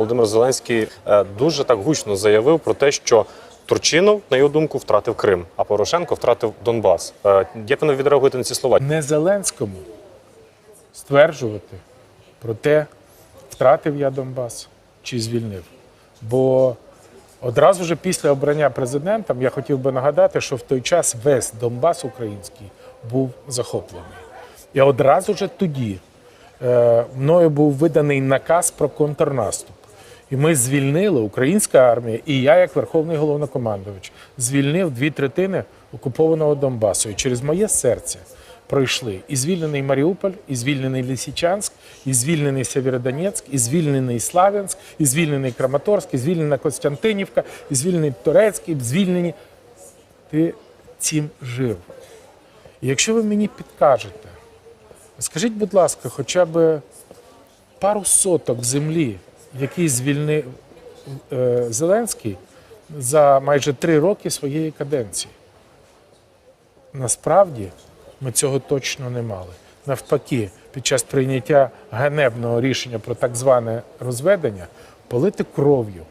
Володимир Зеленський е, дуже так гучно заявив про те, що Турчинов, на його думку, втратив Крим, а Порошенко втратив Донбас. Е, Як ви відреагуєте на ці слова? Не Зеленському стверджувати про те, втратив я Донбас чи звільнив. Бо одразу ж після обрання президентом я хотів би нагадати, що в той час весь Донбас український був захоплений. І одразу ж тоді е, мною був виданий наказ про контрнаступ. І ми звільнили українська армія, і я, як верховний головнокомандувач, звільнив дві третини окупованого Донбасу. І через моє серце пройшли і звільнений Маріуполь, і звільнений Лисичанськ, і звільнений Сєвєродонецьк, і звільнений Славянськ, і звільнений Краматорськ, і звільнена Костянтинівка, і звільнений Турецьк, і звільнені. Ти цим жив. І якщо ви мені підкажете, скажіть, будь ласка, хоча б пару соток землі, які звільнив е, Зеленський за майже три роки своєї каденції. Насправді ми цього точно не мали. Навпаки, під час прийняття ганебного рішення про так зване розведення полити кров'ю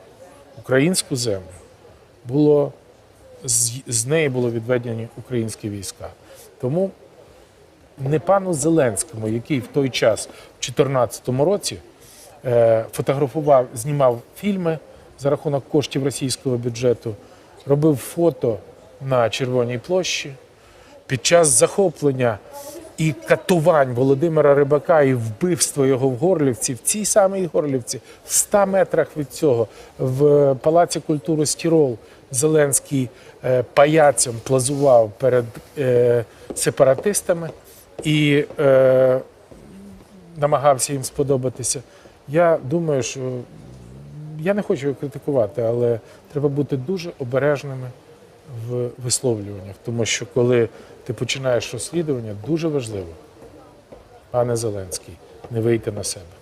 українську землю було з, неї було відведені українські війська. Тому не пану Зеленському, який в той час, в 2014 році, фотографував, знімав фільми за рахунок коштів російського бюджету, робив фото на Червоній площі. Під час захоплення і катувань Володимира Рибака і вбивства його в Горлівці, в цій самій Горлівці, в 100 метрах від цього, в Палаці культури Стірол, Зеленський е, паяцем плазував перед е, сепаратистами і е, намагався їм сподобатися. Я думаю, що я не хочу його критикувати, але треба бути дуже обережними в висловлюваннях, тому що коли ти починаєш розслідування, дуже важливо, пане Зеленський, не вийти на себе.